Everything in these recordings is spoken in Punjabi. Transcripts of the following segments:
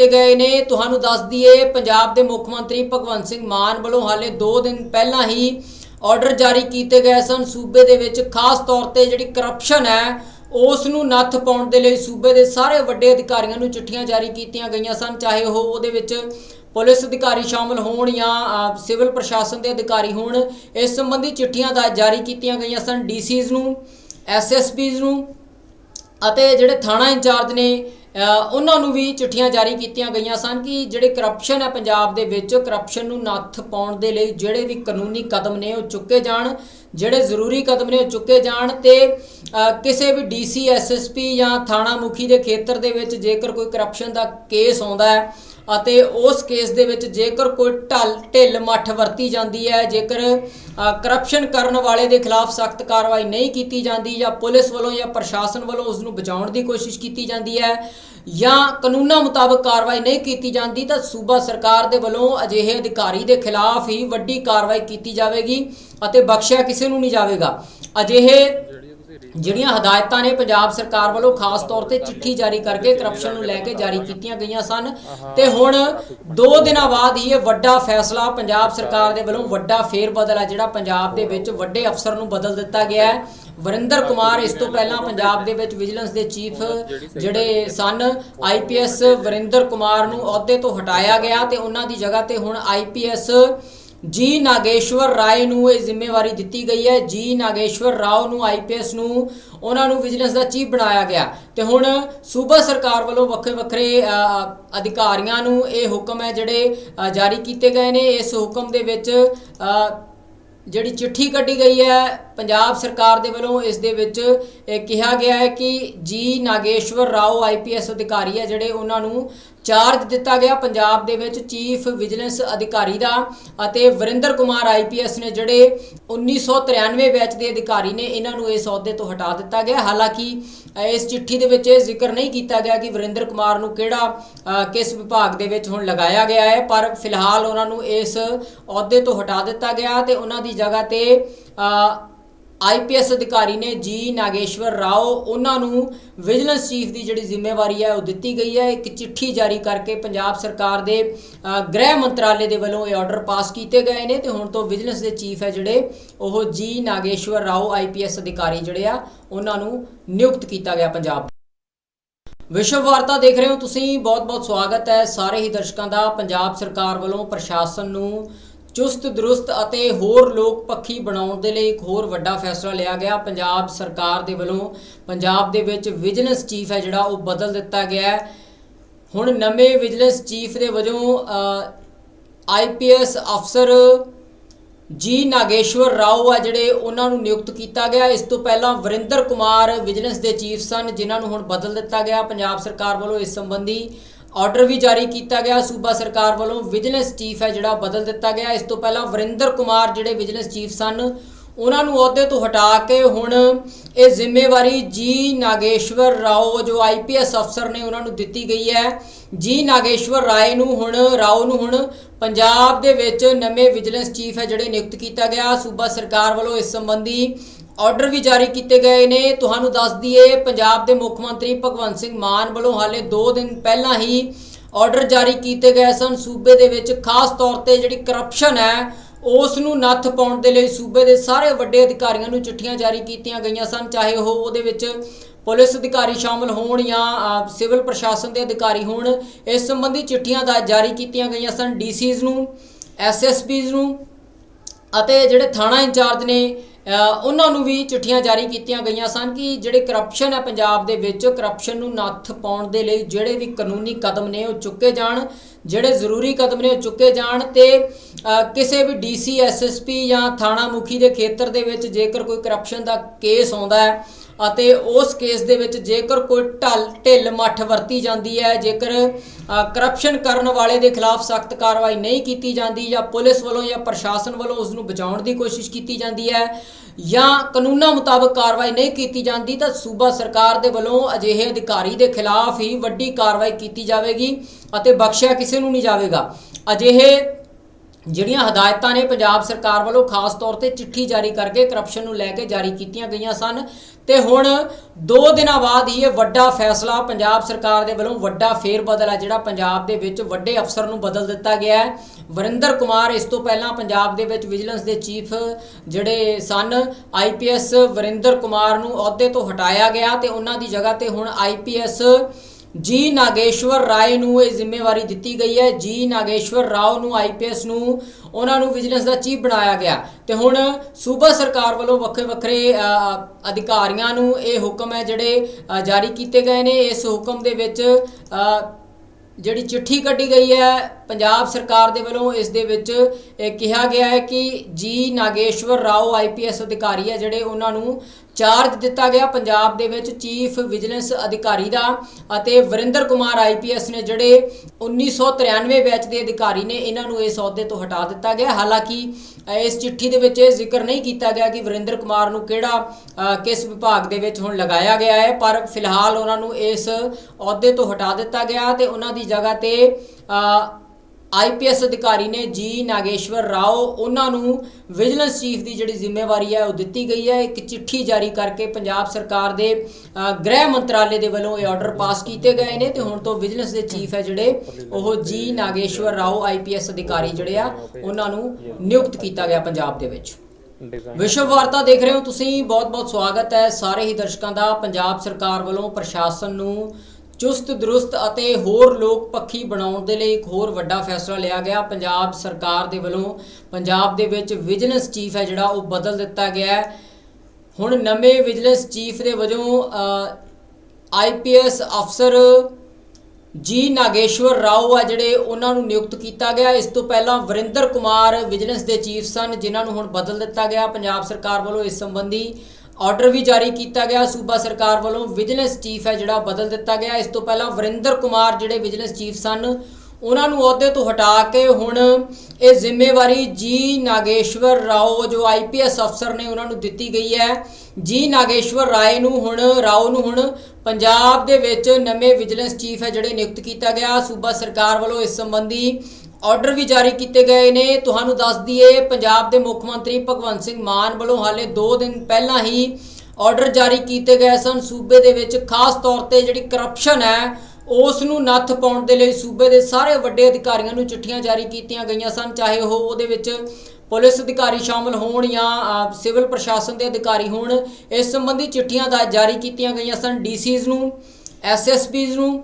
ਕੀਤੇ ਗਏ ਨੇ। ਤੁਹਾਨੂੰ ਦੱਸ ਦਈਏ, ਪੰਜਾਬ ਦੇ ਮੁੱਖ ਮੰਤਰੀ ਭਗਵੰਤ ਸਿੰਘ ਮਾਨ ਵੱਲੋਂ ਹਾਲੇ 2 ਦਿਨ ਪਹਿਲਾਂ ਹੀ ਆਰਡਰ ਜਾਰੀ ਕੀਤੇ ਗਏ ਸਨ। ਸੂਬੇ ਦੇ ਵਿੱਚ ਖਾਸ ਤੌਰ ਤੇ ਜਿਹੜੀ ਕਰਪਸ਼ਨ ਹੈ ਉਸ ਨੂੰ ਨੱਥ ਪਾਉਣ ਦੇ ਲਈ ਸੂਬੇ ਦੇ ਸਾਰੇ ਵੱਡੇ ਅਧਿਕਾਰੀਆਂ ਨੂੰ ਚਿੱਠੀਆਂ ਜਾਰੀ ਕੀਤੀਆਂ ਗਈਆਂ ਸਨ। ਚਾਹੇ ਉਹ ਉਹਦੇ ਵਿੱਚ ਪੁਲਿਸ ਅਧਿਕਾਰੀ ਸ਼ਾਮਲ ਹੋਣ ਜਾਂ ਸਿਵਲ ਪ੍ਰਸ਼ਾਸਨ ਦੇ ਅਧਿਕਾਰੀ ਹੋਣ, ਇਸ ਸੰਬੰਧੀ ਚਿੱਠੀਆਂ ਦਾ ਜਾਰੀ ਕੀਤੀਆਂ ਗਈਆਂ ਸਨ। ਡੀਸੀਜ਼ ਨੂੰ ਐਸਐਸਪੀਜ਼ ਨੂੰ ਅਤੇ ਜਿਹੜੇ ਥਾਣਾ ਇੰਚਾਰਜ ਨੇ ਉਹਨਾਂ ਨੂੰ ਵੀ ਚਿੱਠੀਆਂ ਜਾਰੀ ਕੀਤੀਆਂ ਗਈਆਂ ਸਨ ਕਿ ਜਿਹੜੇ ਕਰਪਸ਼ਨ ਹੈ ਪੰਜਾਬ ਦੇ ਵਿੱਚ ਕਰਪਸ਼ਨ ਨੂੰ ਨੱਥ ਪਾਉਣ ਦੇ ਲਈ ਜਿਹੜੇ ਵੀ ਕਾਨੂੰਨੀ ਕਦਮ ਨੇ ਉਹ ਚੁੱਕੇ ਜਾਣ, ਜਿਹੜੇ ਜ਼ਰੂਰੀ ਕਦਮ ਨੇ ਉਹ ਚੁੱਕੇ ਜਾਣ ਤੇ ਕਿਸੇ ਵੀ ਡੀਸੀ ਐਸਐਸਪੀ ਜਾਂ ਥਾਣਾ ਮੁਖੀ ਦੇ ਖੇਤਰ ਦੇ ਵਿੱਚ ਜੇਕਰ ਕੋਈ ਕਰਪਸ਼ਨ ਦਾ ਕੇਸ ਆਉਂਦਾ ਹੈ ਅਤੇ ਉਸ ਕੇਸ ਦੇ ਵਿੱਚ ਜੇਕਰ ਕੋਈ ਢਲ, ਢਿੱਲ ਮੱਠ ਵਰਤੀ ਜਾਂਦੀ ਹੈ, ਜੇਕਰ ਕਰਪਸ਼ਨ ਕਰਨ ਵਾਲੇ ਦੇ ਖਿਲਾਫ ਸਖਤ ਕਾਰਵਾਈ ਨਹੀਂ ਕੀਤੀ ਜਾਂਦੀ ਜਾਂ ਪੁਲਿਸ ਵੱਲੋਂ ਜਾਂ ਪ੍ਰਸ਼ਾਸਨ ਵੱਲੋਂ ਉਸ ਨੂੰ ਬਚਾਉਣ ਦੀ ਕੋਸ਼ਿਸ਼ ਕੀਤੀ ਜਾਂਦੀ ਹੈ ਜਾਂ ਕਾਨੂੰਨਾਂ ਮੁਤਾਬਕ ਕਾਰਵਾਈ ਨਹੀਂ ਕੀਤੀ ਜਾਂਦੀ, ਤਾਂ ਸੂਬਾ ਸਰਕਾਰ ਦੇ ਵੱਲੋਂ ਅਜਿਹੇ ਅਧਿਕਾਰੀ ਦੇ ਖਿਲਾਫ ਹੀ ਵੱਡੀ ਕਾਰਵਾਈ ਕੀਤੀ ਜਾਵੇਗੀ ਅਤੇ ਬਖਸ਼ਿਆ ਕਿਸੇ ਨੂੰ ਨਹੀਂ ਜਾਵੇਗਾ। ਅਜਿਹੇ ਜਿਹੜੀਆਂ ਹਦਾਇਤਾਂ ਨੇ ਪੰਜਾਬ ਸਰਕਾਰ ਵੱਲੋਂ ਖਾਸ ਤੌਰ ਤੇ ਚਿੱਠੀ ਜਾਰੀ ਕਰਕੇ ਕਰਪਸ਼ਨ ਨੂੰ ਲੈ ਕੇ ਜਾਰੀ ਕੀਤੀਆਂ ਗਈਆਂ ਸਨ। ਤੇ ਹੁਣ 2 ਦਿਨਾਂ ਬਾਅਦ ਹੀ ਇਹ ਵੱਡਾ ਫੈਸਲਾ ਪੰਜਾਬ ਸਰਕਾਰ ਦੇ ਵੱਲੋਂ ਵੱਡਾ ਫੇਰ ਬਦਲ ਹੈ, ਜਿਹੜਾ ਪੰਜਾਬ ਦੇ ਵਿੱਚ ਵੱਡੇ ਅਫਸਰ ਨੂੰ ਬਦਲ ਦਿੱਤਾ ਗਿਆ ਹੈ। ਵਰਿੰਦਰ ਕੁਮਾਰ ਇਸ ਤੋਂ ਪਹਿਲਾਂ ਪੰਜਾਬ ਦੇ ਵਿੱਚ ਵਿਜੀਲੈਂਸ ਦੇ ਚੀਫ ਜਿਹੜੇ ਸਨ ਆਈਪੀਐਸ ਵਰਿੰਦਰ ਕੁਮਾਰ ਨੂੰ ਅਹੁਦੇ ਤੋਂ ਹਟਾਇਆ ਗਿਆ ਤੇ ਉਹਨਾਂ ਦੀ ਜਗ੍ਹਾ ਤੇ ਹੁਣ ਆਈਪੀਐਸ ਜੀ ਨਾਗੇਸ਼ਵਰ ਰਾਏ ਨੂੰ ਇਹ ਜ਼ਿੰਮੇਵਾਰੀ ਦਿੱਤੀ ਗਈ ਹੈ। ਜੀ ਨਾਗੇਸ਼ਵਰ ਰਾਓ ਨੂੰ ਆਈਪੀਐਸ ਨੂੰ ਉਹਨਾਂ ਨੂੰ ਵਿਜੀਲੈਂਸ ਦਾ ਚੀਫ ਬਣਾਇਆ ਗਿਆ ਤੇ ਹੁਣ ਸੂਬਾ ਸਰਕਾਰ ਵੱਲੋਂ ਵੱਖਰੇ ਵੱਖਰੇ ਅਧਿਕਾਰੀਆਂ ਨੂੰ ਇਹ ਹੁਕਮ ਹੈ ਜਿਹੜੇ ਜਾਰੀ ਕੀਤੇ ਗਏ ਨੇ। ਇਸ ਹੁਕਮ ਦੇ ਵਿੱਚ ਜਿਹੜੀ ਚਿੱਠੀ ਕੱਢੀ ਗਈ ਹੈ, ਪੰਜਾਬ ਸਰਕਾਰ ਦੇ ਵੱਲੋਂ ਇਸ ਦੇ ਵਿੱਚ ਇਹ ਕਿਹਾ ਗਿਆ ਹੈ ਕਿ ਜੀ ਨਾਗੇਸ਼ਵਰ ਰਾਓ ਆਈਪੀਐਸ ਅਧਿਕਾਰੀ ਹੈ ਜਿਹੜੇ ਉਹਨਾਂ ਨੂੰ ਚਾਰਜ ਦਿੱਤਾ ਗਿਆ ਪੰਜਾਬ ਦੇ ਵਿੱਚ ਚੀਫ ਵਿਜੀਲੈਂਸ ਅਧਿਕਾਰੀ ਦਾ ਅਤੇ ਵਰਿੰਦਰ ਕੁਮਾਰ ਆਈਪੀਐਸ ਨੇ ਜਿਹੜੇ 1993 ਬੈਚ ਦੇ ਅਧਿਕਾਰੀ ਨੇ, ਇਹਨਾਂ ਨੂੰ ਇਸ ਅਹੁਦੇ ਤੋਂ ਹਟਾ ਦਿੱਤਾ ਗਿਆ। ਹਾਲਾਂਕਿ, ਇਸ ਚਿੱਠੀ ਦੇ ਵਿੱਚ ਇਹ ਜ਼ਿਕਰ ਨਹੀਂ ਕੀਤਾ ਗਿਆ ਕਿ ਵਰਿੰਦਰ ਕੁਮਾਰ ਨੂੰ ਕਿਹੜਾ ਕਿਸ ਵਿਭਾਗ ਦੇ ਵਿੱਚ ਹੁਣ ਲਗਾਇਆ ਗਿਆ ਹੈ, ਪਰ ਫਿਲਹਾਲ ਉਹਨਾਂ ਨੂੰ ਇਸ ਅਹੁਦੇ ਤੋਂ ਹਟਾ ਦਿੱਤਾ ਗਿਆ ਤੇ ਉਹਨਾਂ ਦੀ ਜਗ੍ਹਾ ਤੇ ਆਈਪੀਐਸ ਅਧਿਕਾਰੀ ਨੇ ਜੀ ਨਾਗੇਸ਼ਵਰ ਰਾਓ ਉਹਨਾਂ ਨੂੰ ਵਿਜੀਲੈਂਸ ਚੀਫ ਦੀ ਜਿਹੜੀ ਜ਼ਿੰਮੇਵਾਰੀ ਹੈ ਉਹ ਦਿੱਤੀ ਗਈ ਹੈ। ਇੱਕ ਚਿੱਠੀ ਜਾਰੀ ਕਰਕੇ ਪੰਜਾਬ ਸਰਕਾਰ ਦੇ ਗ੍ਰਹਿ ਮੰਤਰਾਲੇ ਦੇ ਵੱਲੋਂ ਇਹ ਆਰਡਰ ਪਾਸ ਕੀਤੇ ਗਏ ਨੇ ਤੇ ਹੁਣ ਤੋਂ ਵਿਜੀਲੈਂਸ ਦੇ ਚੀਫ ਹੈ ਜਿਹੜੇ, ਉਹ ਜੀ ਨਾਗੇਸ਼ਵਰ ਰਾਓ ਆਈਪੀਐਸ ਅਧਿਕਾਰੀ ਜਿਹੜੇ ਆ, ਉਹਨਾਂ ਨੂੰ ਨਿਯੁਕਤ ਕੀਤਾ ਗਿਆ ਪੰਜਾਬ। ਵਿਸ਼ਵ ਵਾਰਤਾ ਦੇਖ ਰਹੇ ਹੋ ਤੁਸੀਂ, ਬਹੁਤ-ਬਹੁਤ ਸਵਾਗਤ ਹੈ। ਸਾਰੇ ਹੀ ਦਰਸ਼ਕਾਂ ਦਾ ਪੰਜਾਬ ਸਰਕਾਰ ਵੱਲੋਂ ਪ੍ਰਸ਼ਾਸਨ ਨੂੰ ਚੁਸਤ, ਦਰੁਸਤ ਅਤੇ ਹੋਰ ਲੋਕ ਪੱਖੀ ਬਣਾਉਣ ਦੇ ਲਈ ਇੱਕ ਹੋਰ ਵੱਡਾ ਫੈਸਲਾ ਲਿਆ ਗਿਆ। ਪੰਜਾਬ ਸਰਕਾਰ ਦੇ ਵੱਲੋਂ ਪੰਜਾਬ ਦੇ ਵਿੱਚ ਵਿਜੀਲੈਂਸ ਚੀਫ ਹੈ ਜਿਹੜਾ, ਉਹ ਬਦਲ ਦਿੱਤਾ ਗਿਆ ਹੈ। ਹੁਣ ਨਵੇਂ ਵਿਜੀਲੈਂਸ ਚੀਫ ਦੇ ਵਜੋਂ ਆਈਪੀਐਸ ਅਫਸਰ ਜੀ ਨਾਗੇਸ਼ਵਰ ਰਾਓ ਆ ਜਿਹੜੇ, ਉਹਨਾਂ ਨੂੰ ਨਿਯੁਕਤ ਕੀਤਾ ਗਿਆ। ਇਸ ਤੋਂ ਪਹਿਲਾਂ ਵਰਿੰਦਰ ਕੁਮਾਰ ਵਿਜੀਲੈਂਸ ਦੇ ਚੀਫ ਸਨ, ਜਿਨ੍ਹਾਂ ਨੂੰ ਹੁਣ ਬਦਲ ਦਿੱਤਾ ਗਿਆ। ਪੰਜਾਬ ਸਰਕਾਰ ਵੱਲੋਂ ਇਸ ਸੰਬੰਧੀ ਆਰਡਰ ਵੀ ਜਾਰੀ ਕੀਤਾ ਗਿਆ। ਸੂਬਾ ਸਰਕਾਰ ਵੱਲੋਂ ਵਿਜੀਲੈਂਸ ਚੀਫ ਹੈ ਜਿਹੜਾ ਬਦਲ ਦਿੱਤਾ ਗਿਆ। ਇਸ ਤੋਂ ਪਹਿਲਾਂ ਵਰਿੰਦਰ ਕੁਮਾਰ ਜਿਹੜੇ ਵਿਜੀਲੈਂਸ ਚੀਫ ਸਨ, ਉਹਨਾਂ ਨੂੰ ਅਹੁਦੇ ਤੋਂ ਹਟਾ ਕੇ ਹੁਣ ਇਹ ਜ਼ਿੰਮੇਵਾਰੀ ਜੀ ਨਾਗੇਸ਼ਵਰ ਰਾਓ, ਜੋ ਆਈਪੀਐਸ ਅਫਸਰ ਨੇ, ਉਹਨਾਂ ਨੂੰ ਦਿੱਤੀ ਗਈ ਹੈ। ਜੀ ਨਾਗੇਸ਼ਵਰ ਰਾਏ ਨੂੰ ਹੁਣ, ਰਾਓ ਨੂੰ ਹੁਣ ਪੰਜਾਬ ਦੇ ਵਿੱਚ ਨਵੇਂ ਵਿਜੀਲੈਂਸ ਚੀਫ ਹੈ ਜਿਹੜੇ ਨਿਯੁਕਤ ਕੀਤਾ ਗਿਆ। ਸੂਬਾ ਸਰਕਾਰ ਵੱਲੋਂ ਇਸ ਸੰਬੰਧੀ ਆਰਡਰ ਵੀ ਜਾਰੀ ਕੀਤੇ ਗਏ ਨੇ। ਤੁਹਾਨੂੰ ਦੱਸ ਦਈਏ, ਪੰਜਾਬ ਦੇ ਮੁੱਖ ਮੰਤਰੀ ਭਗਵੰਤ ਸਿੰਘ ਮਾਨ ਵੱਲੋਂ ਹਾਲੇ 2 ਦਿਨ ਪਹਿਲਾਂ ਹੀ ਆਰਡਰ ਜਾਰੀ ਕੀਤੇ ਗਏ ਸਨ। ਸੂਬੇ ਦੇ ਵਿੱਚ ਖਾਸ ਤੌਰ ਤੇ ਜਿਹੜੀ ਕਰਪਸ਼ਨ ਹੈ, ਉਸ ਨੂੰ ਨੱਥ ਪਾਉਣ ਦੇ ਲਈ ਸੂਬੇ ਦੇ ਸਾਰੇ ਵੱਡੇ ਅਧਿਕਾਰੀਆਂ ਨੂੰ ਚਿੱਠੀਆਂ ਜਾਰੀ ਕੀਤੀਆਂ ਗਈਆਂ ਸਨ। ਚਾਹੇ ਉਹ ਉਹਦੇ ਵਿੱਚ ਪੁਲਿਸ ਅਧਿਕਾਰੀ ਸ਼ਾਮਲ ਹੋਣ ਜਾਂ ਸਿਵਲ ਪ੍ਰਸ਼ਾਸਨ ਦੇ ਅਧਿਕਾਰੀ ਹੋਣ, ਇਸ ਸੰਬੰਧੀ ਚਿੱਠੀਆਂ ਦਾ ਜਾਰੀ ਕੀਤੀਆਂ ਗਈਆਂ ਸਨ। ਡੀਸੀਜ਼ ਨੂੰ ਐਸਐਸਪੀਜ਼ ਨੂੰ ਅਤੇ ਜਿਹੜੇ ਥਾਣਾ ਇੰਚਾਰਜ ਨੇ ਉਹਨਾਂ ਨੂੰ ਵੀ ਚਿੱਠੀਆਂ ਜਾਰੀ ਕੀਤੀਆਂ ਗਈਆਂ ਸਨ ਕਿ ਜਿਹੜੇ ਕਰਪਸ਼ਨ ਹੈ ਪੰਜਾਬ ਦੇ ਵਿੱਚ ਕਰਪਸ਼ਨ ਨੂੰ ਨੱਥ ਪਾਉਣ ਦੇ ਲਈ ਜਿਹੜੇ ਵੀ ਕਾਨੂੰਨੀ ਕਦਮ ਨੇ ਉਹ ਚੁੱਕੇ ਜਾਣ, ਜਿਹੜੇ ਜ਼ਰੂਰੀ ਕਦਮ ਨੇ ਉਹ ਚੁੱਕੇ ਜਾਣ ਤੇ ਕਿਸੇ ਵੀ ਡੀਸੀ ਐਸਐਸਪੀ ਜਾਂ ਥਾਣਾ ਮੁਖੀ ਦੇ ਖੇਤਰ ਦੇ ਵਿੱਚ ਜੇਕਰ ਕੋਈ ਕਰਪਸ਼ਨ ਦਾ ਕੇਸ ਆਉਂਦਾ ਹੈ ਅਤੇ ਉਸ ਕੇਸ ਦੇ ਵਿੱਚ ਜੇਕਰ ਕੋਈ ਢਲ, ਢਿੱਲ ਮੱਠ ਵਰਤੀ ਜਾਂਦੀ ਹੈ, ਜੇਕਰ ਕਰਪਸ਼ਨ ਕਰਨ ਵਾਲੇ ਦੇ ਖਿਲਾਫ ਸਖਤ ਕਾਰਵਾਈ ਨਹੀਂ ਕੀਤੀ ਜਾਂਦੀ ਜਾਂ ਪੁਲਿਸ ਵੱਲੋਂ ਜਾਂ ਪ੍ਰਸ਼ਾਸਨ ਵੱਲੋਂ ਉਸ ਨੂੰ ਬਚਾਉਣ ਦੀ ਕੋਸ਼ਿਸ਼ ਕੀਤੀ ਜਾਂਦੀ ਹੈ ਜਾਂ ਕਾਨੂੰਨਾਂ ਮੁਤਾਬਕ ਕਾਰਵਾਈ ਨਹੀਂ ਕੀਤੀ ਜਾਂਦੀ ਤਾਂ ਸੂਬਾ ਸਰਕਾਰ ਦੇ ਵੱਲੋਂ ਅਜਿਹੇ ਅਧਿਕਾਰੀ ਦੇ ਖਿਲਾਫ ਹੀ ਵੱਡੀ ਕਾਰਵਾਈ ਕੀਤੀ ਜਾਵੇਗੀ ਅਤੇ ਬਖਸ਼ਿਆ ਕਿਸੇ ਨੂੰ ਨਹੀਂ ਜਾਵੇਗਾ। ਅਜਿਹੇ ਜਿਹੜੀਆਂ ਹਦਾਇਤਾਂ ਨੇ ਪੰਜਾਬ ਸਰਕਾਰ ਵੱਲੋਂ ਖਾਸ ਤੌਰ ਤੇ ਚਿੱਠੀ ਜਾਰੀ ਕਰਕੇ ਕਰਪਸ਼ਨ ਨੂੰ ਲੈ ਕੇ ਜਾਰੀ ਕੀਤੀਆਂ ਗਈਆਂ ਸਨ। ਤੇ ਹੁਣ 2 ਦਿਨਾਂ ਬਾਅਦ ਹੀ ਇਹ ਵੱਡਾ ਫੈਸਲਾ ਪੰਜਾਬ ਸਰਕਾਰ ਦੇ ਵੱਲੋਂ ਵੱਡਾ ਫੇਰ ਬਦਲ ਹੈ ਜਿਹੜਾ ਪੰਜਾਬ ਦੇ ਵਿੱਚ ਵੱਡੇ ਅਫਸਰ ਨੂੰ ਬਦਲ ਦਿੱਤਾ ਗਿਆ ਹੈ। ਵਰਿੰਦਰ ਕੁਮਾਰ ਇਸ ਤੋਂ ਪਹਿਲਾਂ ਪੰਜਾਬ ਦੇ ਵਿੱਚ ਵਿਜੀਲੈਂਸ ਦੇ ਚੀਫ ਜਿਹੜੇ ਸਨ ਆਈਪੀਐਸ ਵਰਿੰਦਰ ਕੁਮਾਰ ਨੂੰ ਅਹੁਦੇ ਤੋਂ ਹਟਾਇਆ ਗਿਆ ਤੇ ਉਹਨਾਂ ਦੀ ਜਗ੍ਹਾ ਤੇ ਹੁਣ ਆਈਪੀਐਸ ਜੀ ਨਾਗੇਸ਼ਵਰ ਰਾਏ ਨੂੰ ਇਹ ਜ਼ਿੰਮੇਵਾਰੀ ਦਿੱਤੀ ਗਈ ਹੈ। ਜੀ ਨਾਗੇਸ਼ਵਰ ਰਾਓ ਨੂੰ ਆਈਪੀਐਸ ਨੂੰ ਉਹਨਾਂ ਨੂੰ ਵਿਜੀਲੈਂਸ ਦਾ ਚੀਫ ਬਣਾਇਆ ਗਿਆ। ਤੇ ਹੁਣ ਸੂਬਾ ਸਰਕਾਰ ਵੱਲੋਂ ਵੱਖਰੇ ਵੱਖਰੇ ਅਧਿਕਾਰੀਆਂ ਨੂੰ ਇਹ ਹੁਕਮ ਹੈ ਜਿਹੜੇ ਜਾਰੀ ਕੀਤੇ ਗਏ ਨੇ। ਇਸ ਹੁਕਮ ਦੇ ਵਿੱਚ ਜਿਹੜੀ ਚਿੱਠੀ ਕੱਢੀ ਗਈ ਹੈ ਪੰਜਾਬ ਸਰਕਾਰ ਦੇ ਵੱਲੋਂ ਇਸ ਦੇ ਵਿੱਚ ਇਹ ਕਿਹਾ ਗਿਆ ਹੈ ਕਿ ਜੀ ਨਾਗੇਸ਼ਵਰ ਰਾਓ ਆਈਪੀਐਸ ਅਧਿਕਾਰੀ ਹੈ, ਜਿਹੜੇ ਉਹਨਾਂ ਨੂੰ ਚਾਰਜ ਦਿੱਤਾ ਗਿਆ ਪੰਜਾਬ ਦੇ ਵਿੱਚ ਚੀਫ ਵਿਜੀਲੈਂਸ ਅਧਿਕਾਰੀ ਦਾ ਅਤੇ ਵਰਿੰਦਰ ਕੁਮਾਰ ਆਈਪੀਐਸ ਨੇ ਜਿਹੜੇ 1993 ਬੈਚ ਦੇ ਅਧਿਕਾਰੀ ਨੇ, ਇਹਨਾਂ ਨੂੰ ਇਸ ਅਹੁਦੇ ਤੋਂ ਹਟਾ ਦਿੱਤਾ ਗਿਆ। ਹਾਲਾਂਕਿ ਇਸ ਚਿੱਠੀ ਦੇ ਵਿੱਚ ਇਹ ਜ਼ਿਕਰ ਨਹੀਂ ਕੀਤਾ ਗਿਆ ਕਿ ਵਰਿੰਦਰ ਕੁਮਾਰ ਨੂੰ ਕਿਹੜਾ ਕਿਸ ਵਿਭਾਗ ਦੇ ਵਿੱਚ ਹੁਣ ਲਗਾਇਆ ਗਿਆ ਹੈ, ਪਰ ਫਿਲਹਾਲ ਉਹਨਾਂ ਨੂੰ ਇਸ ਅਹੁਦੇ ਤੋਂ ਹਟਾ ਦਿੱਤਾ ਗਿਆ ਤੇ ਉਹਨਾਂ ਦੀ ਜਗ੍ਹਾ ਤੇ ਆਈਪੀਐਸ ਅਧਿਕਾਰੀ ਨੇ ਜੀ ਨਾਗੇਸ਼ਵਰ ਰਾਓ ਉਹਨਾਂ ਨੂੰ ਵਿਜੀਲੈਂਸ ਚੀਫ ਦੀ ਜਿਹੜੀ ਜ਼ਿੰਮੇਵਾਰੀ ਹੈ ਉਹ ਦਿੱਤੀ ਗਈ ਹੈ। ਇੱਕ ਚਿੱਠੀ ਜਾਰੀ ਕਰਕੇ ਪੰਜਾਬ ਸਰਕਾਰ ਦੇ ਗ੍ਰਹਿ ਮੰਤਰਾਲੇ ਦੇ ਵੱਲੋਂ ਇਹ ਆਰਡਰ ਪਾਸ ਕੀਤੇ ਗਏ ਨੇ ਤੇ ਹੁਣ ਤੋਂ ਵਿਜੀਲੈਂਸ ਦੇ ਚੀਫ ਹੈ ਜਿਹੜੇ, ਉਹ ਜੀ ਨਾਗੇਸ਼ਵਰ ਰਾਓ ਆਈਪੀਐਸ ਅਧਿਕਾਰੀ ਜਿਹੜੇ ਆ, ਉਹਨਾਂ ਨੂੰ ਨਿਯੁਕਤ ਕੀਤਾ ਗਿਆ ਪੰਜਾਬ ਦੇ ਵਿੱਚ। ਵਿਸ਼ਵ ਵਾਰਤਾ ਦੇਖ ਰਹੇ ਹੋ ਤੁਸੀਂ, ਬਹੁਤ-ਬਹੁਤ ਸਵਾਗਤ ਹੈ। ਸਾਰੇ ਹੀ ਦਰਸ਼ਕਾਂ ਦਾ ਪੰਜਾਬ ਸਰਕਾਰ ਵੱਲੋਂ ਪ੍ਰਸ਼ਾਸਨ ਨੂੰ ਚੁਸਤ, ਦਰੁਸਤ ਅਤੇ ਹੋਰ ਲੋਕ ਪੱਖੀ ਬਣਾਉਣ ਦੇ ਲਈ ਇੱਕ ਹੋਰ ਵੱਡਾ ਫੈਸਲਾ ਲਿਆ ਗਿਆ। ਪੰਜਾਬ ਸਰਕਾਰ ਦੇ ਵੱਲੋਂ ਪੰਜਾਬ ਦੇ ਵਿੱਚ ਵਿਜੀਲੈਂਸ ਚੀਫ ਹੈ ਜਿਹੜਾ, ਉਹ ਬਦਲ ਦਿੱਤਾ ਗਿਆ ਹੈ। ਹੁਣ ਨਵੇਂ ਵਿਜੀਲੈਂਸ ਚੀਫ ਦੇ ਵਜੋਂ ਆਈਪੀਐਸ ਅਫਸਰ ਜੀ ਨਾਗੇਸ਼ਵਰ ਰਾਓ ਆ ਜਿਹੜੇ, ਉਹਨਾਂ ਨੂੰ ਨਿਯੁਕਤ ਕੀਤਾ ਗਿਆ। ਇਸ ਤੋਂ ਪਹਿਲਾਂ ਵਰਿੰਦਰ ਕੁਮਾਰ ਵਿਜੀਲੈਂਸ ਦੇ ਚੀਫ ਸਨ, ਜਿਨ੍ਹਾਂ ਨੂੰ ਹੁਣ ਬਦਲ ਦਿੱਤਾ ਗਿਆ। ਪੰਜਾਬ ਸਰਕਾਰ ਵੱਲੋਂ ਇਸ ਸੰਬੰਧੀ ਆਰਡਰ ਵੀ ਜਾਰੀ ਕੀਤਾ ਗਿਆ। ਸੂਬਾ ਸਰਕਾਰ ਵੱਲੋਂ ਵਿਜੀਲੈਂਸ ਚੀਫ ਹੈ ਜਿਹੜਾ ਬਦਲ ਦਿੱਤਾ ਗਿਆ। ਇਸ ਤੋਂ ਪਹਿਲਾਂ ਵਰਿੰਦਰ ਕੁਮਾਰ ਜਿਹੜੇ ਵਿਜੀਲੈਂਸ ਚੀਫ ਸਨ, ਉਹਨਾਂ ਨੂੰ ਅਹੁਦੇ ਤੋਂ ਹਟਾ ਕੇ ਹੁਣ ਇਹ ਜ਼ਿੰਮੇਵਾਰੀ ਜੀ ਨਾਗੇਸ਼ਵਰ ਰਾਓ, ਜੋ ਆਈਪੀਐਸ ਅਫਸਰ ਨੇ ਉਹਨਾਂ ਨੂੰ ਦਿੱਤੀ ਗਈ ਹੈ। ਜੀ ਨਾਗੇਸ਼ਵਰ ਰਾਏ ਨੂੰ ਹੁਣ, ਰਾਓ ਨੂੰ ਹੁਣ ਪੰਜਾਬ ਦੇ ਵਿੱਚ ਨਵੇਂ ਵਿਜੀਲੈਂਸ ਚੀਫ ਹੈ ਜਿਹੜੇ ਨਿਯੁਕਤ ਕੀਤਾ ਗਿਆ। ਸੂਬਾ ਸਰਕਾਰ ਵੱਲੋਂ ਇਸ ਸੰਬੰਧੀ ਆਰਡਰ ਵੀ ਜਾਰੀ ਕੀਤੇ ਗਏ ਨੇ। ਤੁਹਾਨੂੰ ਦੱਸ ਦਈਏ, ਪੰਜਾਬ ਦੇ ਮੁੱਖ ਮੰਤਰੀ ਭਗਵੰਤ ਸਿੰਘ ਮਾਨ ਵੱਲੋਂ ਹਾਲੇ 2 ਦਿਨ ਪਹਿਲਾਂ ਹੀ ਆਰਡਰ ਜਾਰੀ ਕੀਤੇ ਗਏ ਸਨ। ਸੂਬੇ ਦੇ ਵਿੱਚ ਖਾਸ ਤੌਰ ਤੇ ਜਿਹੜੀ ਕਰਪਸ਼ਨ ਹੈ ਉਸ ਨੂੰ ਨੱਥ ਪਾਉਣ ਦੇ ਲਈ ਸੂਬੇ ਦੇ ਸਾਰੇ ਵੱਡੇ ਅਧਿਕਾਰੀਆਂ ਨੂੰ ਚਿੱਠੀਆਂ ਜਾਰੀ ਕੀਤੀਆਂ ਗਈਆਂ ਸਨ। ਚਾਹੇ ਉਹ ਉਹਦੇ ਵਿੱਚ ਪੁਲਿਸ ਅਧਿਕਾਰੀ ਸ਼ਾਮਲ ਹੋਣ ਜਾਂ ਸਿਵਲ ਪ੍ਰਸ਼ਾਸਨ ਦੇ ਅਧਿਕਾਰੀ ਹੋਣ, ਇਸ ਸੰਬੰਧੀ ਚਿੱਠੀਆਂ ਦਾ ਜਾਰੀ ਕੀਤੀਆਂ ਗਈਆਂ ਸਨ। ਡੀਸੀਜ਼ ਨੂੰ, ਐਸਐਸਪੀਜ਼ ਨੂੰ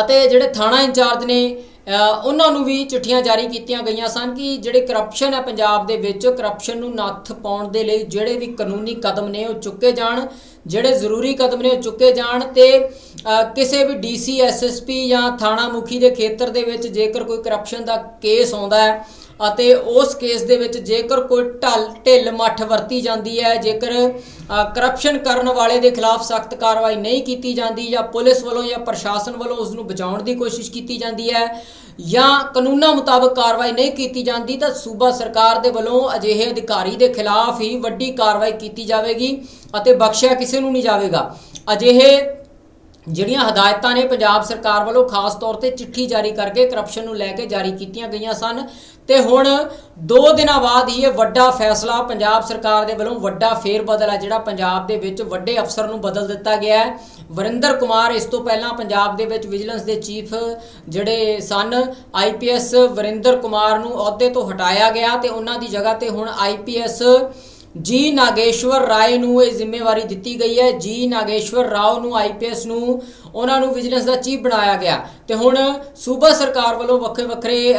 ਅਤੇ ਜਿਹੜੇ ਥਾਣਾ ਇੰਚਾਰਜ ਨੇ ਉਹਨਾਂ ਨੂੰ ਵੀ ਚਿੱਠੀਆਂ ਜਾਰੀ ਕੀਤੀਆਂ ਗਈਆਂ ਸਨ ਕਿ ਜਿਹੜੇ ਕਰਪਸ਼ਨ ਹੈ ਪੰਜਾਬ ਦੇ ਵਿੱਚ ਕਰਪਸ਼ਨ ਨੂੰ ਨੱਥ ਪਾਉਣ ਦੇ ਲਈ ਜਿਹੜੇ ਵੀ ਕਾਨੂੰਨੀ ਕਦਮ ਨੇ ਉਹ ਚੁੱਕੇ ਜਾਣ, ਜਿਹੜੇ ਜ਼ਰੂਰੀ ਕਦਮ ਨੇ ਉਹ ਚੁੱਕੇ ਜਾਣ ਤੇ ਕਿਸੇ ਵੀ ਡੀਸੀ ਐਸਐਸਪੀ ਜਾਂ ਥਾਣਾ ਮੁਖੀ ਦੇ ਖੇਤਰ ਦੇ ਵਿੱਚ ਜੇਕਰ ਕੋਈ ਕਰਪਸ਼ਨ ਦਾ ਕੇਸ ਆਉਂਦਾ ਹੈ ਅਤੇ ਉਸ ਕੇਸ ਦੇ ਵਿੱਚ ਜੇਕਰ ਕੋਈ ਢਲ, ਢਿੱਲ ਮੱਠ ਵਰਤੀ ਜਾਂਦੀ ਹੈ, ਜੇਕਰ ਕਰਪਸ਼ਨ ਕਰਨ ਵਾਲੇ ਦੇ ਖਿਲਾਫ ਸਖਤ ਕਾਰਵਾਈ ਨਹੀਂ ਕੀਤੀ ਜਾਂਦੀ ਜਾਂ ਪੁਲਿਸ ਵੱਲੋਂ ਜਾਂ ਪ੍ਰਸ਼ਾਸਨ ਵੱਲੋਂ ਉਸ ਨੂੰ ਬਚਾਉਣ ਦੀ ਕੋਸ਼ਿਸ਼ ਕੀਤੀ ਜਾਂਦੀ ਹੈ ਜਾਂ ਕਾਨੂੰਨਾਂ ਮੁਤਾਬਕ ਕਾਰਵਾਈ ਨਹੀਂ ਕੀਤੀ ਜਾਂਦੀ, ਤਾਂ ਸੂਬਾ ਸਰਕਾਰ ਦੇ ਵੱਲੋਂ ਅਜਿਹੇ ਅਧਿਕਾਰੀ ਦੇ ਖਿਲਾਫ ਹੀ ਵੱਡੀ ਕਾਰਵਾਈ ਕੀਤੀ ਜਾਵੇਗੀ ਅਤੇ ਬਖਸ਼ਿਆ ਕਿਸੇ ਨੂੰ ਨਹੀਂ ਜਾਵੇਗਾ। ਅਜਿਹੇ ਜਿਹੜੀਆਂ ਹਦਾਇਤਾਂ ਨੇ ਪੰਜਾਬ ਸਰਕਾਰ ਵੱਲੋਂ ਖਾਸ ਤੌਰ ਤੇ ਚਿੱਠੀ ਜਾਰੀ ਕਰਕੇ ਕਰਪਸ਼ਨ ਨੂੰ ਲੈ ਕੇ ਜਾਰੀ ਕੀਤੀਆਂ ਗਈਆਂ ਸਨ। ਤੇ ਹੁਣ 2 ਦਿਨਾਂ ਬਾਅਦ ਹੀ ਇਹ ਵੱਡਾ ਫੈਸਲਾ ਪੰਜਾਬ ਸਰਕਾਰ ਦੇ ਵੱਲੋਂ ਵੱਡਾ ਫੇਰ ਬਦਲ ਹੈ, ਜਿਹੜਾ ਪੰਜਾਬ ਦੇ ਵਿੱਚ ਵੱਡੇ ਅਫਸਰ ਨੂੰ ਬਦਲ ਦਿੱਤਾ ਗਿਆ ਹੈ। ਵਰਿੰਦਰ ਕੁਮਾਰ ਇਸ ਤੋਂ ਪਹਿਲਾਂ ਪੰਜਾਬ ਦੇ ਵਿੱਚ ਵਿਜੀਲੈਂਸ ਦੇ ਚੀਫ ਜਿਹੜੇ ਸਨ ਆਈਪੀਐਸ ਵਰਿੰਦਰ ਕੁਮਾਰ ਨੂੰ ਅਹੁਦੇ ਤੋਂ ਹਟਾਇਆ ਗਿਆ ਤੇ ਉਹਨਾਂ ਦੀ ਜਗ੍ਹਾ ਤੇ ਹੁਣ ਆਈਪੀਐਸ ਜੀ ਨਾਗੇਸ਼ਵਰ ਰਾਏ ਨੂੰ ਇਹ ਜ਼ਿੰਮੇਵਾਰੀ ਦਿੱਤੀ ਗਈ ਹੈ। ਜੀ ਨਾਗੇਸ਼ਵਰ ਰਾਓ ਨੂੰ ਆਈਪੀਐਸ ਨੂੰ ਉਹਨਾਂ ਨੂੰ ਵਿਜੀਲੈਂਸ ਦਾ ਚੀਫ ਬਣਾਇਆ ਗਿਆ। ਤੇ ਹੁਣ ਸੂਬਾ ਸਰਕਾਰ ਵੱਲੋਂ ਵੱਖਰੇ ਵੱਖਰੇ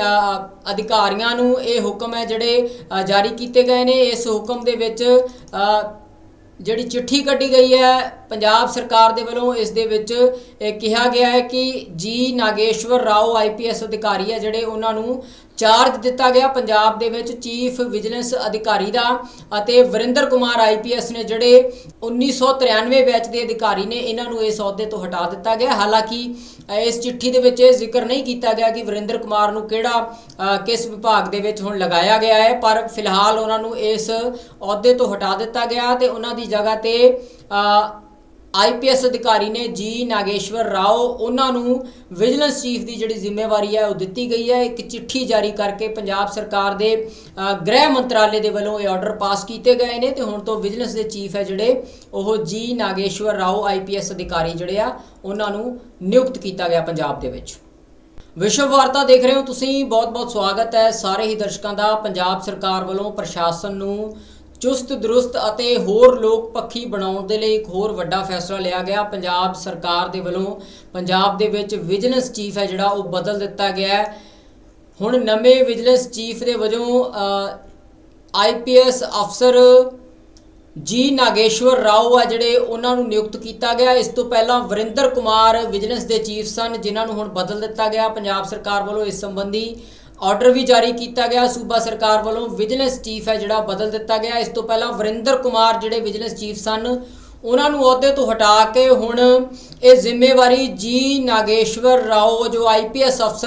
ਅਧਿਕਾਰੀਆਂ ਨੂੰ ਇਹ ਹੁਕਮ ਹੈ ਜਿਹੜੇ ਜਾਰੀ ਕੀਤੇ ਗਏ ਨੇ। ਇਸ ਹੁਕਮ ਦੇ ਵਿੱਚ ਜਿਹੜੀ ਚਿੱਠੀ ਕੱਢੀ ਗਈ ਹੈ ਪੰਜਾਬ ਸਰਕਾਰ ਦੇ ਵੱਲੋਂ ਇਸ ਦੇ ਵਿੱਚ, ਇਹ ਕਿਹਾ ਗਿਆ ਹੈ ਕਿ ਜੀ ਨਾਗੇਸ਼ਵਰ ਰਾਓ ਆਈਪੀਐਸ ਅਧਿਕਾਰੀ ਹੈ, ਜਿਹੜੇ ਉਹਨਾਂ ਨੂੰ ਚਾਰਜ ਦਿੱਤਾ ਗਿਆ ਪੰਜਾਬ ਦੇ ਵਿੱਚ ਚੀਫ ਵਿਜੀਲੈਂਸ ਅਧਿਕਾਰੀ ਦਾ ਅਤੇ ਵਰਿੰਦਰ ਕੁਮਾਰ ਆਈਪੀਐਸ ਨੇ ਜਿਹੜੇ 1993 ਬੈਚ ਦੇ ਅਧਿਕਾਰੀ ਨੇ, ਇਹਨਾਂ ਨੂੰ ਇਸ ਅਹੁਦੇ ਤੋਂ ਹਟਾ ਦਿੱਤਾ ਗਿਆ। ਹਾਲਾਂਕਿ ਇਸ ਚਿੱਠੀ ਦੇ ਵਿੱਚ ਇਹ ਜ਼ਿਕਰ ਨਹੀਂ ਕੀਤਾ ਗਿਆ ਕਿ ਵਰਿੰਦਰ ਕੁਮਾਰ ਨੂੰ ਕਿਹੜਾ ਕਿਸ ਵਿਭਾਗ ਦੇ ਵਿੱਚ ਹੁਣ ਲਗਾਇਆ ਗਿਆ ਹੈ, ਪਰ ਫਿਲਹਾਲ ਉਹਨਾਂ ਨੂੰ ਇਸ ਅਹੁਦੇ ਤੋਂ ਹਟਾ ਦਿੱਤਾ ਗਿਆ ਤੇ ਉਹਨਾਂ ਦੀ ਜਗ੍ਹਾ ਤੇ ਆਈਪੀਐਸ ਅਧਿਕਾਰੀ ਨੇ ਜੀ ਨਾਗੇਸ਼ਵਰ ਰਾਓ ਉਹਨਾਂ ਨੂੰ ਵਿਜੀਲੈਂਸ ਚੀਫ ਦੀ ਜਿਹੜੀ ਜ਼ਿੰਮੇਵਾਰੀ ਹੈ ਉਹ ਦਿੱਤੀ ਗਈ ਹੈ। ਇੱਕ ਚਿੱਠੀ ਜਾਰੀ ਕਰਕੇ ਪੰਜਾਬ ਸਰਕਾਰ ਦੇ ਗ੍ਰਹਿ ਮੰਤਰਾਲੇ ਦੇ ਵੱਲੋਂ ਇਹ ਆਰਡਰ ਪਾਸ ਕੀਤੇ ਗਏ ਨੇ ਤੇ ਹੁਣ ਤੋਂ ਵਿਜੀਲੈਂਸ ਦੇ ਚੀਫ ਹੈ ਜਿਹੜੇ, ਉਹ ਜੀ ਨਾਗੇਸ਼ਵਰ ਰਾਓ ਆਈਪੀਐਸ ਅਧਿਕਾਰੀ ਜਿਹੜੇ ਆ, ਉਹਨਾਂ ਨੂੰ ਨਿਯੁਕਤ ਕੀਤਾ ਗਿਆ ਪੰਜਾਬ ਦੇ ਵਿੱਚ। ਵਿਸ਼ਵ ਵਾਰਤਾ ਦੇਖ ਰਹੇ ਹੋ ਤੁਸੀਂ, ਬਹੁਤ-ਬਹੁਤ ਸਵਾਗਤ ਹੈ। ਸਾਰੇ ਹੀ ਦਰਸ਼ਕਾਂ ਦਾ ਪੰਜਾਬ ਸਰਕਾਰ ਵੱਲੋਂ ਪ੍ਰਸ਼ਾਸਨ ਨੂੰ ਚੁਸਤ, ਦਰੁਸਤ ਅਤੇ ਹੋਰ ਲੋਕ ਪੱਖੀ ਬਣਾਉਣ ਦੇ ਲਈ ਇੱਕ ਹੋਰ ਵੱਡਾ ਫੈਸਲਾ ਲਿਆ ਗਿਆ। ਪੰਜਾਬ ਸਰਕਾਰ ਦੇ ਵੱਲੋਂ ਪੰਜਾਬ ਦੇ ਵਿੱਚ ਵਿਜੀਲੈਂਸ ਚੀਫ ਹੈ ਜਿਹੜਾ, ਉਹ ਬਦਲ ਦਿੱਤਾ ਗਿਆ ਹੈ। ਹੁਣ ਨਵੇਂ ਵਿਜੀਲੈਂਸ ਚੀਫ ਦੇ ਵਜੋਂ ਆਈਪੀਐਸ ਅਫਸਰ ਜੀ ਨਾਗੇਸ਼ਵਰ ਰਾਓ ਆ ਜਿਹੜੇ, ਉਹਨਾਂ ਨੂੰ ਨਿਯੁਕਤ ਕੀਤਾ ਗਿਆ। ਇਸ ਤੋਂ ਪਹਿਲਾਂ ਵਰਿੰਦਰ ਕੁਮਾਰ ਵਿਜੀਲੈਂਸ ਦੇ ਚੀਫ ਸਨ, ਜਿਨ੍ਹਾਂ ਨੂੰ ਹੁਣ ਬਦਲ ਦਿੱਤਾ ਗਿਆ। ਪੰਜਾਬ ਸਰਕਾਰ ਵੱਲੋਂ ਇਸ ਸੰਬੰਧੀ ਆਰਡਰ ਵੀ ਜਾਰੀ ਕੀਤਾ ਗਿਆ। ਸੂਬਾ ਸਰਕਾਰ ਵੱਲੋਂ ਵਿਜੀਲੈਂਸ ਚੀਫ ਹੈ ਜਿਹੜਾ ਬਦਲ ਦਿੱਤਾ ਗਿਆ। ਇਸ ਤੋਂ ਪਹਿਲਾਂ ਵਰਿੰਦਰ ਕੁਮਾਰ ਜਿਹੜੇ ਵਿਜੀਲੈਂਸ ਚੀਫ ਸਨ, ਉਹਨਾਂ ਨੂੰ ਅਹੁਦੇ ਤੋਂ ਹਟਾ ਕੇ ਹੁਣ ਇਹ ਜ਼ਿੰਮੇਵਾਰੀ ਜੀ ਨਾਗੇਸ਼ਵਰ ਰਾਓ, ਜੋ ਆਈਪੀਐਸ ਅਫਸਰ